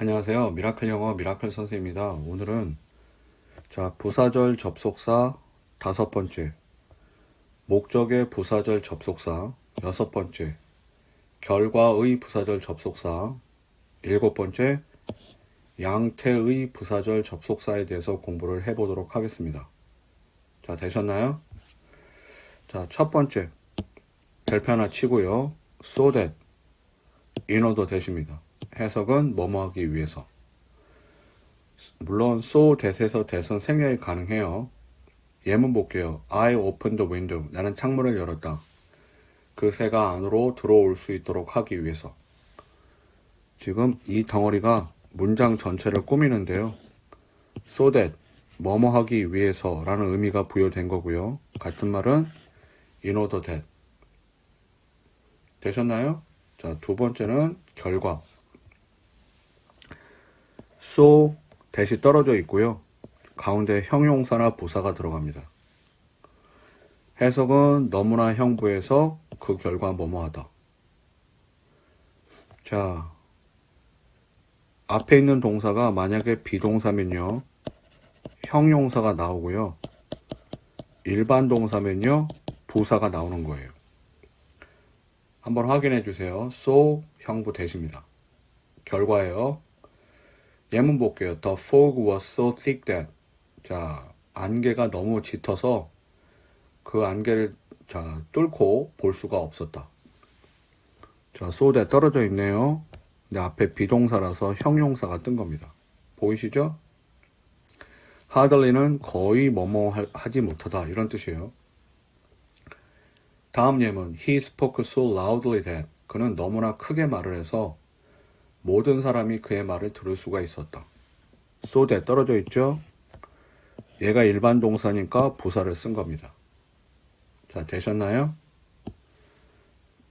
안녕하세요. 미라클 영어 미라클 선생입니다. 오늘은 자, 부사절 접속사 다섯 번째, 목적의 부사절 접속사 여섯 번째, 결과의 부사절 접속사 일곱 번째, 양태의 부사절 접속사에 대해서 공부를 해 보도록 하겠습니다. 자, 되셨나요? 자, 첫 번째, 별표 하나 치고요. so that, 인어도 되십니다. 해석은 뭐뭐 하기 위해서. 물론 so that에서 that은 생략이 가능해요. 예문 볼게요. I opened the window. 나는 창문을 열었다. 그 새가 안으로 들어올 수 있도록 하기 위해서. 지금 이 덩어리가 문장 전체를 꾸미는데요. so that 뭐뭐 하기 위해서 라는 의미가 부여된 거고요. 같은 말은 in order that. 되셨나요? 자, 두 번째는 결과. So 대시 떨어져 있고요. 가운데 형용사나 부사가 들어갑니다. 해석은 너무나 형부에서 그 결과 뭐뭐하다. 자, 앞에 있는 동사가 만약에 비동사면요. 형용사가 나오고요. 일반 동사면요. 부사가 나오는 거예요. 한번 확인해 주세요. so 형부 대시입니다. 결과예요. 예문 볼게요. The fog was so thick that. 자, 안개가 너무 짙어서 그 안개를 자, 뚫고 볼 수가 없었다. 자, so that 떨어져 있네요. 근데 앞에 비동사라서 형용사가 뜬 겁니다. 보이시죠? hardly는 거의 뭐뭐 하- 하지 못하다 이런 뜻이에요. 다음 예문 He spoke so loudly that 그는 너무나 크게 말을 해서 모든 사람이 그의 말을 들을 수가 있었다. that 떨어져 있죠? 얘가 일반 동사니까 부사를 쓴 겁니다. 자, 되셨나요?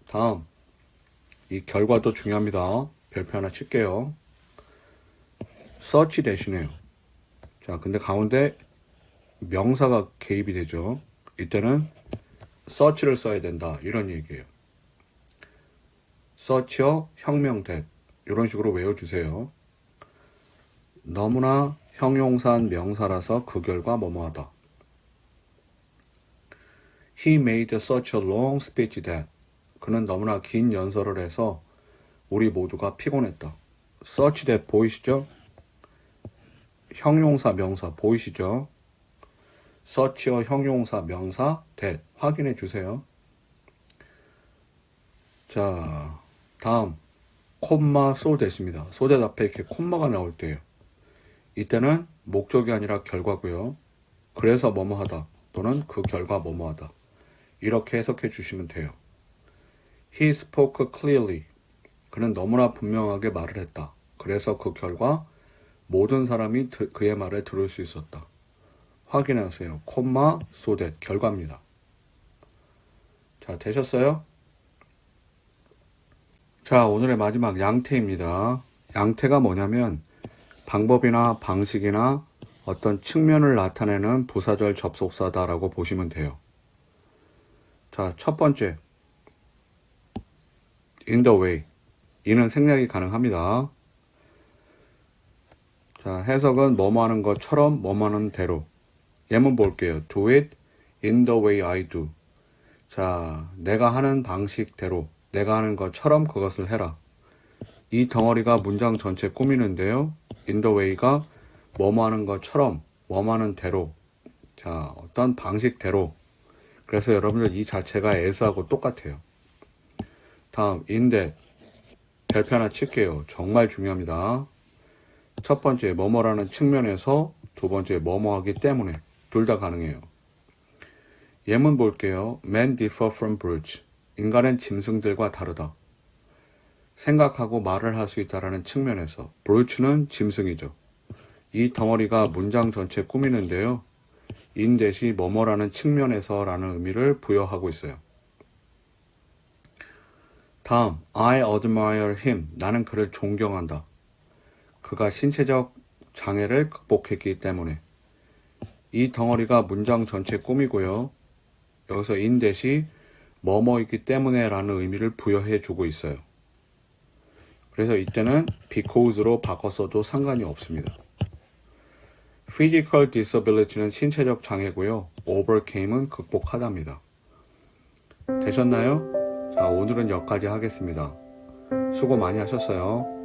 다음 이 결과도 중요합니다. 별표 하나 칠게요. search 대신에요. 자, 근데 가운데 명사가 개입이 되죠. 이때는 search를 써야 된다. 이런 얘기예요. search요, 혁명 that. 이런 식으로 외워주세요. 너무나 형용사한 명사라서 그 결과 뭐뭐하다. He made such a long speech that 그는 너무나 긴 연설을 해서 우리 모두가 피곤했다. such that 보이시죠? 형용사 명사 보이시죠? such여 형용사 명사 that 확인해 주세요. 자, 다음 콤마 that입니다. so that 앞에 이렇게 콤마가 나올 때예요. 이때는 목적이 아니라 결과고요. 그래서 뭐뭐하다 또는 그 결과 뭐뭐하다 이렇게 해석해 주시면 돼요. He spoke clearly. 그는 너무나 분명하게 말을 했다. 그래서 그 결과 모든 사람이 드- 그의 말을 들을 수 있었다. 확인하세요. 콤마 that 결과입니다. 자, 되셨어요? 자, 오늘의 마지막 양태입니다. 양태가 뭐냐면 방법이나 방식이나 어떤 측면을 나타내는 부사절 접속사다라고 보시면 돼요. 자, 첫 번째. in the way. 이는 생략이 가능합니다. 자, 해석은 뭐뭐 하는 것처럼 뭐뭐 하는 대로. 예문 볼게요. do it in the way I do. 자, 내가 하는 방식대로, 내가 하는 것처럼 그것을 해라. 이 덩어리가 문장 전체 꾸미는데요. way가 뭐뭐 하는 것처럼, 뭐뭐 하는 대로. 자, 어떤 방식대로. 그래서 여러분들 이 자체가 as하고 똑같아요. 다음, that. 별표 하나 칠게요. 정말 중요합니다. 첫 번째, 뭐뭐라는 측면에서, 두 번째, 뭐뭐 하기 때문에. 둘 다 가능해요. 예문 볼게요. Men differ from brutes. 인간은 짐승들과 다르다. 생각하고 말을 할 수 있다라는 측면에서 브루츠는 짐승이죠. 이 덩어리가 문장 전체 꾸미는데요. 인 대시 뭐뭐라는 측면에서라는 의미를 부여하고 있어요. 다음, I admire him. 나는 그를 존경한다. 그가 신체적 장애를 극복했기 때문에 이 덩어리가 문장 전체 꾸미고요. 여기서 인 대시 뭐뭐이기 때문에 라는 의미를 부여해 주고 있어요. 그래서 이때는 because로 바꿨어도 상관이 없습니다. physical disability는 신체적 장애고요. overcame은 극복하다입니다. 되셨나요? 자, 오늘은 여기까지 하겠습니다. 수고 많이 하셨어요.